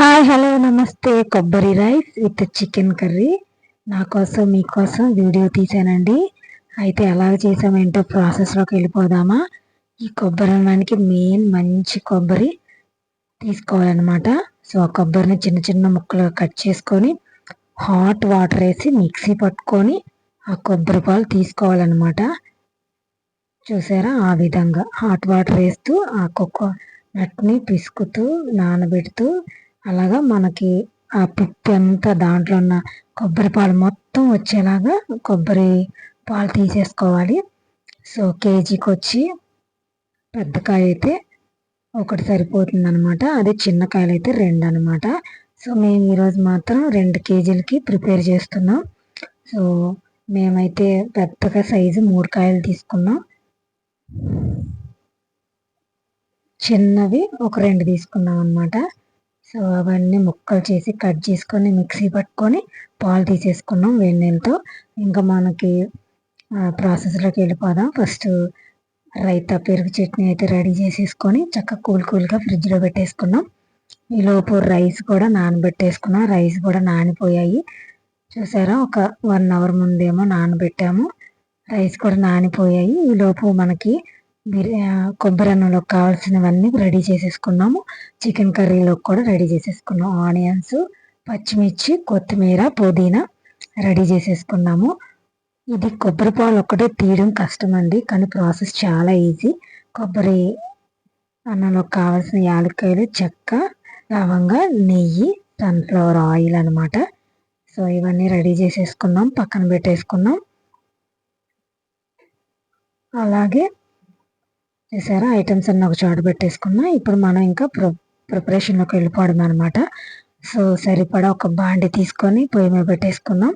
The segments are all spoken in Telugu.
హాయ్ హలో నమస్తే కొబ్బరి రైస్ విత్ చికెన్ కర్రీ నా కోసం మీకోసం వీడియో తీసానండి. అయితే ఎలా చేసామేంటో ప్రాసెస్లోకి వెళ్ళిపోదామా? ఈ కొబ్బరి అన్నానికి మెయిన్ మంచి కొబ్బరి తీసుకోవాలన్నమాట. సో ఆ కొబ్బరిని చిన్న చిన్న ముక్కలుగా కట్ చేసుకొని హాట్ వాటర్ వేసి మిక్సీ పట్టుకొని ఆ కొబ్బరి పాలు తీసుకోవాలన్నమాట. చూసారా? ఆ విధంగా హాట్ వాటర్ వేస్తూ ఆ కొక్క నట్ని పిసుకుతూ నానబెడుతూ అలాగా మనకి ఆ పప్పు అంతా దాంట్లో ఉన్న కొబ్బరి పాలు మొత్తం వచ్చేలాగా కొబ్బరి పాలు తీసేసుకోవాలి. సో కేజీకి వచ్చి పెద్ద కాయ అయితే ఒకటి సరిపోతుంది అనమాట అదే చిన్న కాయలు అయితే రెండు అనమాట సో మేము ఈరోజు మాత్రం రెండు కేజీలకి ప్రిపేర్ చేస్తున్నాం. సో మేమైతే పెద్దగా సైజు మూడు కాయలు తీసుకున్నాం. చిన్నవి ఒక రెండు తీసుకున్నాం అనమాట సో అవన్నీ ముక్కలు చేసి కట్ చేసుకొని మిక్సీ పట్టుకొని పాలు తీసేసుకున్నాం వెన్నెలతో. ఇంకా మనకి ప్రాసెస్లోకి వెళ్ళిపోదాం. ఫస్ట్ రైతా పెరుగు చట్నీ అయితే రెడీ చేసేసుకొని చక్కగా కూల్ కూల్గా ఫ్రిడ్జ్లో పెట్టేసుకున్నాం. ఈలోపు రైస్ కూడా నానబెట్టేసుకున్నాం. రైస్ కూడా నానిపోయాయి. చూసారా? ఒక వన్ అవర్ ముందేమో నానబెట్టాము. రైస్ కూడా నానిపోయాయి. ఈలోపు మనకి కొబ్బరి అన్నంలోకి కావాల్సినవన్నీ రెడీ చేసేసుకున్నాము. చికెన్ కర్రీలోకి కూడా రెడీ చేసేసుకున్నాం. ఆనియన్స్ పచ్చిమిర్చి కొత్తిమీర పుదీనా రెడీ చేసేసుకున్నాము. ఇది కొబ్బరి పాలు ఒక్కటే తీయడం కష్టం అండి కానీ ప్రాసెస్ చాలా ఈజీ. కొబ్బరి అన్నంలో కావాల్సిన యాలక్కాయలు చెక్క లవంగా నెయ్యి సన్ఫ్లవర్ ఆయిల్ అనమాట సో ఇవన్నీ రెడీ చేసేసుకున్నాం పక్కన పెట్టేసుకున్నాం. అలాగే చూసారా ఐటమ్స్ అన్నీ ఒక చోట పెట్టేసుకున్నా. ఇప్పుడు మనం ఇంకా ప్ర ప్రిపరేషన్లోకి వెళ్ళిపోవడం అనమాట సో సరిపడా ఒక బాండి తీసుకొని పొయ్యి మీద పెట్టేసుకున్నాం.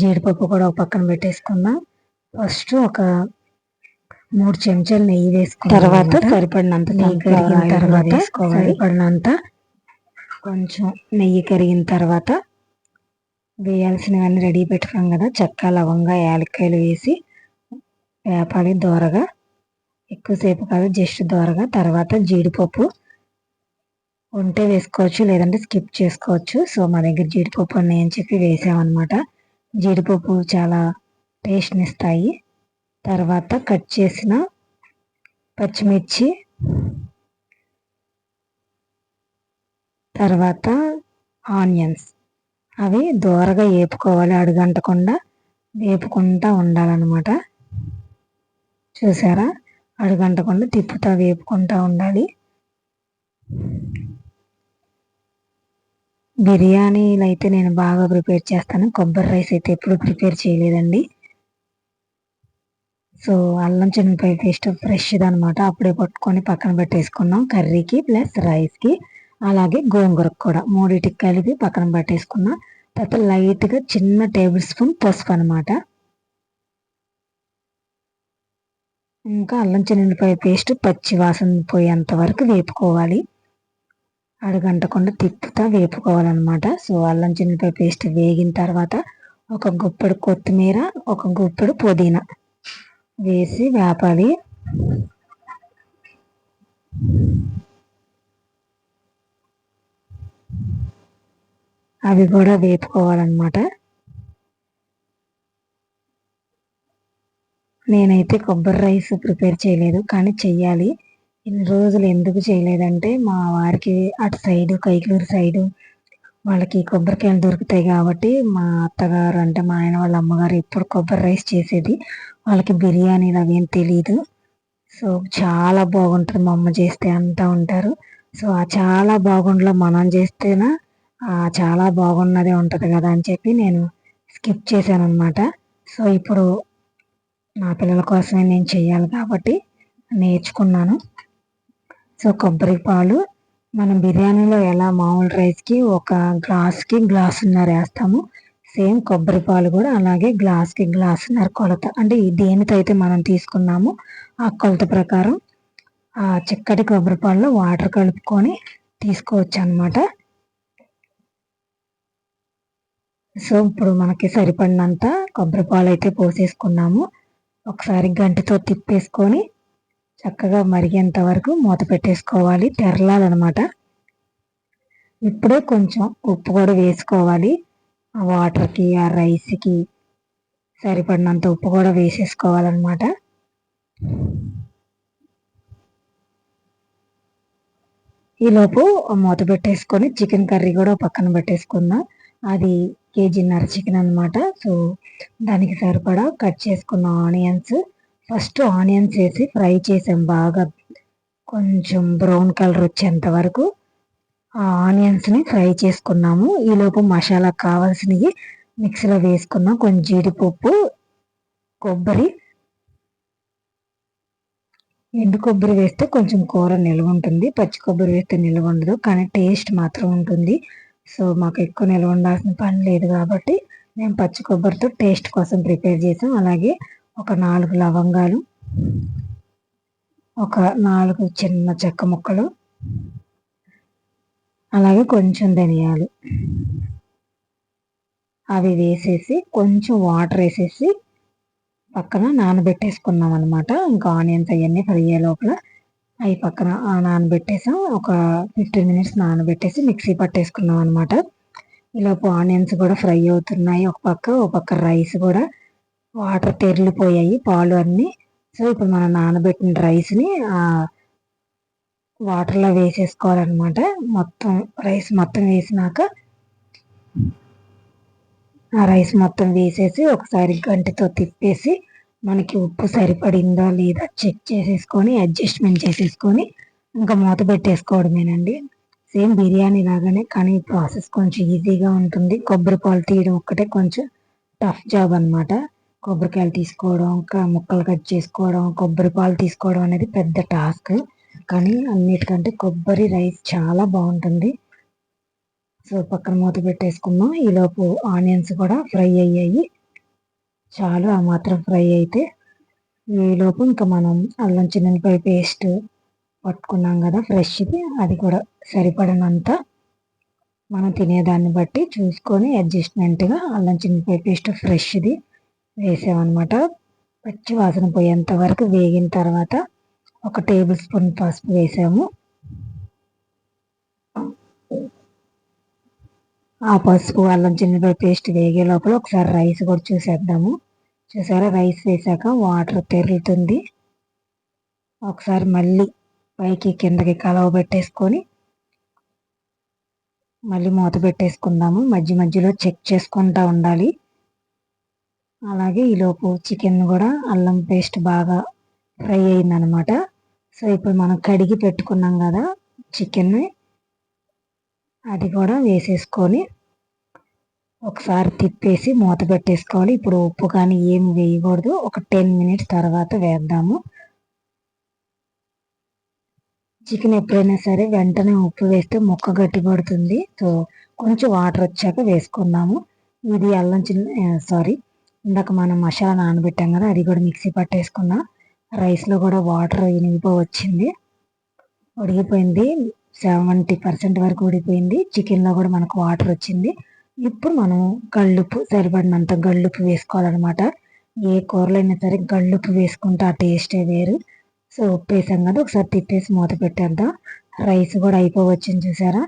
జీడిపప్పు కూడా ఒక పక్కన పెట్టేసుకుందాం ఫస్ట్ ఒక మూడు చెంచాలు నెయ్యి వేసుకున్న తర్వాత సరిపడినంత నెయ్యి కరిగిన తర్వాత సరిపడినంత కొంచెం నెయ్యి కరిగిన తర్వాత వేయాల్సినవన్నీ రెడీ పెట్టుకున్నాం కదా. చెక్క లవంగా యాలక్కాయలు వేసి వేపాలి దోరగా. ఎక్కువసేపు కాదు జస్ట్ దోరగా తర్వాత జీడిపప్పు. ఉంటే వేసుకోవచ్చు లేదంటే స్కిప్ చేసుకోవచ్చు. సో మా దగ్గర జీడిపప్పు ఉన్నాయని చెప్పి వేసామన్నమాట. జీడిపప్పు చాలా టేస్ట్ని ఇస్తాయి తర్వాత కట్ చేసిన పచ్చిమిర్చి. తర్వాత ఆనియన్స్. అవి దూరగా వేపుకోవాలి అడుగంటకుండా వేపుకుంటా ఉండాలన్నమాట. చూసారా? అడుగంటకుండా తిప్పుతా వేపుకుంటా ఉండాలి. బిర్యానీలు అయితే నేను బాగా ప్రిపేర్ చేస్తాను. కొబ్బరి రైస్ అయితే ఎప్పుడు ప్రిపేర్ చేయలేదండి. సో అల్లం చిన్నపాయ పేస్ట్ ఫ్రెష్ది అనమాట అప్పుడే పట్టుకొని పక్కన పెట్టేసుకున్నాం కర్రీకి ప్లస్ రైస్కి. అలాగే గోంగూరకు కూడా మూడింటికి కలిపి పక్కన పెట్టేసుకున్నాం. తర్వాత లైట్గా చిన్న టేబుల్ స్పూన్ పసుపు అనమాట ఇంకా అల్లం చెల్లిపాయ పేస్ట్ పచ్చి వాసన పోయేంత వరకు వేపుకోవాలి. అడగంటకుండా తిప్పుతా వేపుకోవాలన్నమాట. సో అల్లం చెల్లిపాయ పేస్ట్ వేగిన తర్వాత ఒక గుప్పెడు కొత్తిమీర ఒక గుప్పెడు పుదీనా వేసి వేపాలి. అవి కూడా వేపుకోవాలన్నమాట. నేనైతే కొబ్బరి రైస్ ప్రిపేర్ చేయలేదు కానీ చెయ్యాలి. ఇన్ని రోజులు ఎందుకు చేయలేదంటే మా వారికి అటు సైడు కైకలూరు సైడు వాళ్ళకి కొబ్బరికాయలు దొరుకుతాయి కాబట్టి మా అత్తగారు అంటే మా ఆయన వాళ్ళ అమ్మగారు ఎప్పుడు కొబ్బరి రైస్ చేసేది. వాళ్ళకి బిర్యానీలు అవేం తెలియదు సో చాలా బాగుంటుంది మా అమ్మ చేస్తే అంతా ఉంటారు. సో ఆ చాలా బాగుండలో మనం చేస్తేనా చాలా బాగున్నదే ఉంటుంది కదా అని చెప్పి నేను స్కిప్ చేశాను అనమాట సో ఇప్పుడు నా పిల్లల కోసమే నేను చేయాలి కాబట్టి నేర్చుకున్నాను. సో కొబ్బరి పాలు. మనం బిర్యానీలో ఎలా మామూలు రైస్కి ఒక గ్లాస్కి గ్లాసున్నర వేస్తాము. సేమ్ కొబ్బరి పాలు కూడా అలాగే గ్లాస్కి గ్లాసున్నర కొలత. అంటే దేనితో అయితే మనం తీసుకున్నామో ఆ కొలత ప్రకారం ఆ చిక్కటి కొబ్బరి పాలలో వాటర్ కలుపుకొని తీసుకోవచ్చు అనమాట సో ఇప్పుడు మనకి సరిపడినంత కొబ్బరి పాలు అయితే పోసేసుకున్నాము. ఒకసారి గంటితో తిప్పేసుకొని చక్కగా మరిగేంత వరకు మూత పెట్టేసుకోవాలి. తెరలాలన్నమాట. ఇప్పుడే కొంచెం ఉప్పు కూడా వేసుకోవాలి. ఆ వాటర్కి ఆ రైస్కి సరిపడినంత ఉప్పు కూడా వేసేసుకోవాలన్నమాట. ఈలోపు మూత పెట్టేసుకొని చికెన్ కర్రీ కూడా పక్కన పెట్టేసుకుందాం. అది కేజీన్నర చికెన్ అనమాట సో దానికి సరిపడా కట్ చేసుకున్న ఆనియన్స్. ఫస్ట్ ఆనియన్స్ వేసి ఫ్రై చేసాం బాగా. కొంచెం బ్రౌన్ కలర్ వచ్చేంత వరకు ఆ ఆనియన్స్ని ఫ్రై చేసుకున్నాము. ఈలోపు మసాలా కావాల్సినవి మిక్సీలో వేసుకున్నాం. కొంచెం జీడిపప్పు కొబ్బరి. ఎండు కొబ్బరి వేస్తే కొంచెం కూర నిల్వ ఉంటుంది పచ్చి కొబ్బరి వేస్తే నిల్వ ఉండదు కానీ టేస్ట్ మాత్రం ఉంటుంది. సో మాకు ఎక్కువ నిల్వ ఉండాల్సిన పని లేదు కాబట్టి మేము పచ్చి కొబ్బరితో టేస్ట్ కోసం ప్రిపేర్ చేసాం. అలాగే ఒక నాలుగు లవంగాలు ఒక నాలుగు చిన్న చెక్క ముక్కలు అలాగే కొంచెం ధనియాలు. అవి వేసేసి కొంచెం వాటర్ వేసేసి పక్కన నానబెట్టేసుకున్నాం అనమాట ఇంకా ఆనియన్స్ అవన్నీ ఫ్రై అయ్యే లోపల అవి పక్కన నానబెట్టేసాం. ఒక ఫిఫ్టీన్ మినిట్స్ నానబెట్టేసి మిక్సీ పట్టేసుకున్నాం అనమాట ఈలోపు ఆనియన్స్ కూడా ఫ్రై అవుతున్నాయి. ఒక పక్క ఒక పక్క రైస్ కూడా. వాటర్ తెరిలిపోయాయి పాలు అన్నీ. సో ఇప్పుడు మనం నానబెట్టిన రైస్ని వాటర్లో వేసేసుకోవాలన్నమాట. మొత్తం రైస్ మొత్తం వేసినాక ఆ రైస్ మొత్తం వేసేసి ఒకసారి గంటితో తిప్పేసి మనకి ఉప్పు సరిపడిందా లేదా చెక్ చేసేసుకొని అడ్జస్ట్మెంట్ చేసేసుకొని ఇంకా మూత పెట్టేసుకోవడమేనండి. సేమ్ బిర్యానీ లాగానే కానీ ప్రాసెస్ కొంచెం ఈజీగా ఉంటుంది. కొబ్బరి పాలు తీయడం ఒక్కటే కొంచెం టఫ్ జాబ్ అనమాట కొబ్బరికాయలు తీసుకోవడం ముక్కలు కట్ చేసుకోవడం కొబ్బరి పాలు తీసుకోవడం అనేది పెద్ద టాస్క్. కానీ అన్నిటికంటే కొబ్బరి రైస్ చాలా బాగుంటుంది. సో పక్కన మూత పెట్టేసుకున్నాం ఈలోపు ఆనియన్స్ కూడా ఫ్రై అయ్యాయి. చాలు ఆ మాత్రం ఫ్రై అయితే. ఈలోపు ఇంకా మనం అల్లం చిన్నపాయ పేస్ట్ పట్టుకున్నాం కదా ఫ్రెష్ది అది కూడా సరిపడినంత. మనం తినేదాన్ని బట్టి చూసుకొని అడ్జస్ట్మెంట్గా అల్లం చిన్నపాయ పేస్ట్ ఫ్రెష్ది వేసామన్నమాట. పచ్చి వాసన పోయేంత వరకు వేగిన తర్వాత ఒక టేబుల్ స్పూన్ పసుపు వేసాము. ఆ పసుపు అల్లం చిన్నపాయ పేస్ట్ వేగే లోపల ఒకసారి రైస్ కూడా చూసేద్దాము. చూసారా? రైస్ వేసాక వాటర్ తెరులుతుంది. ఒకసారి మళ్ళీ పైకి కిందకి కలవ పెట్టేసుకొని మళ్ళీ మూత పెట్టేసుకుందాము. మధ్య మధ్యలో చెక్ చేసుకుంటూ ఉండాలి. అలాగే ఈలోపు చికెన్ కూడా అల్లం పేస్ట్ బాగా ఫ్రై అయిందనమాట. సో ఇప్పుడు మనం కడిగి పెట్టుకున్నాం కదా చికెన్ని అది కూడా వేసేసుకొని ఒకసారి తిప్పేసి మూత పెట్టేసుకోవాలి. ఇప్పుడు ఉప్పు కానీ ఏం వేయకూడదు. ఒక టెన్ మినిట్స్ తర్వాత వేద్దాము. చికెన్ ఎప్పుడైనా సరే వెంటనే ఉప్పు వేస్తే ముక్క గట్టి పడుతుంది. సో కొంచెం వాటర్ వచ్చాక వేసుకుందాము. ఇది అల్లం చిన్న సారీ ఇందాక మనం మసాలా నానబెట్టాం కదా అది కూడా మిక్సీ పట్టేసుకున్నాం. రైస్లో కూడా వాటర్ ఇనిగిపో వచ్చింది. ఉడిగిపోయింది సెవెంటీ పర్సెంట్ వరకు ఉడిపోయింది చికెన్లో కూడా మనకు వాటర్ వచ్చింది. ఇప్పుడు మనం గళ్ళుప్పు సరిపడినంత గళ్ళుప్పు వేసుకోవాలన్నమాట. ఏ కూరలు అయినా సరే గళ్ళుప్పు వేసుకుంటే ఆ టేస్టే వేరు. సో ఉప్పు వేసాం కదా ఒకసారి తిప్పేసి మూత పెట్టేద్దాం. రైస్ కూడా అయిపోవచ్చని చూసారా?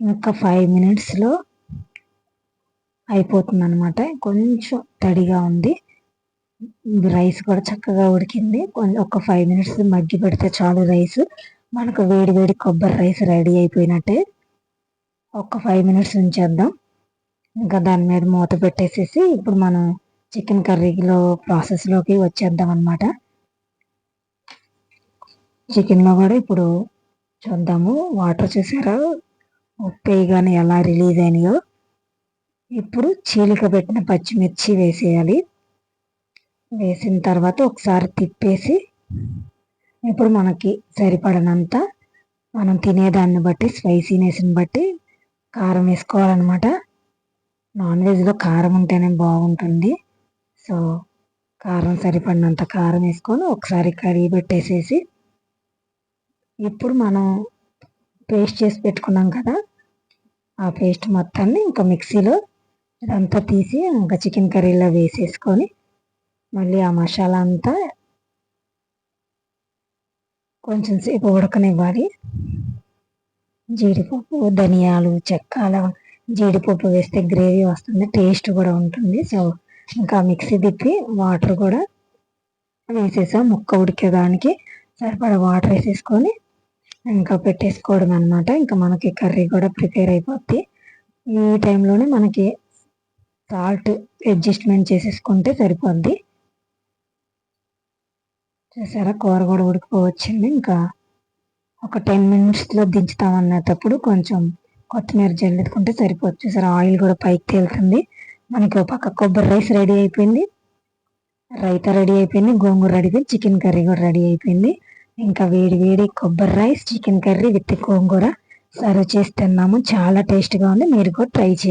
ఇంకా ఫైవ్ మినిట్స్లో అయిపోతుంది అనమాట కొంచెం తడిగా ఉంది. రైస్ కూడా చక్కగా ఉడికింది. ఒక ఫైవ్ మినిట్స్ మగ్గి పెడితే చాలు రైస్ మనకు వేడి వేడి కొబ్బరి రైస్ రెడీ అయిపోయినట్టే ఒక ఫైవ్ మినిట్స్ ఉంచేద్దాం. ఇంకా దాని మీద మూత పెట్టేసేసి ఇప్పుడు మనం చికెన్ కర్రీలో ప్రాసెస్లోకి వచ్చేద్దాం అనమాట చికెన్లో కూడా ఇప్పుడు చూద్దాము. వాటర్ చూసారా? ఉప్పు కానీ ఎలా రిలీజ్ అయినాయో. ఇప్పుడు చీలిక పెట్టిన పచ్చిమిర్చి వేసేయాలి. వేసిన తర్వాత ఒకసారి తిప్పేసి ఇప్పుడు మనకి సరిపడనంత మనం తినేదాన్ని బట్టి స్పైసీనెస్ని బట్టి కారం వేసుకోవాలన్నమాట. నాన్ వెజ్లో కారం ఉంటేనే బాగుంటుంది. సో కారం సరిపడినంత కారం వేసుకొని ఒకసారి కడిగి పెట్టేసేసి ఇప్పుడు మనం పేస్ట్ చేసి పెట్టుకున్నాం కదా ఆ పేస్ట్ మొత్తాన్ని ఇంకా మిక్సీలో ఇదంతా తీసి ఇంకా చికెన్ కర్రీలో వేసేసుకొని మళ్ళీ ఆ మసాలా అంతా కొంచెం సేపు ఉడకనివ్వాలి. జీడిపప్పు ధనియాలు చెక్క జీడిపప్పు వేస్తే గ్రేవీ వస్తుంది టేస్ట్ కూడా ఉంటుంది. సో ఇంకా మిక్సీ తిప్పి వాటర్ కూడా వేసేసాం. ముక్క ఉడికేదానికి సరిపడా వాటర్ వేసేసుకొని ఇంకా పెట్టేసుకోవడం అనమాట ఇంకా మనకి కర్రీ కూడా ప్రిపేర్ అయిపోద్ది. ఈ టైంలోనే మనకి సాల్ట్ అడ్జస్ట్మెంట్ చేసేసుకుంటే సరిపోద్ది. చూసారా కూర కూడా ఉడికిపోవచ్చింది ఇంకా ఒక టెన్ మినిట్స్లో దించుతామన్నప్పుడు కొంచెం కొత్తిమీర జల్లుకుంటే సరిపోతుంది చూసారా? ఆయిల్ కూడా పైకి తేలుతుంది. మనకి ఒక పక్క కొబ్బరి రైస్ రెడీ అయిపోయింది. రైతా రెడీ అయిపోయింది. గోంగూర రెడీ అయిపోయింది. చికెన్ కర్రీ కూడా రెడీ అయిపోయింది. ఇంకా వేడి వేడి కొబ్బరి rice chicken curry with gongura serve చేసి తిన్నాము. చాలా టేస్ట్గా ఉంది. మీరు కూడా ట్రై చేయండి.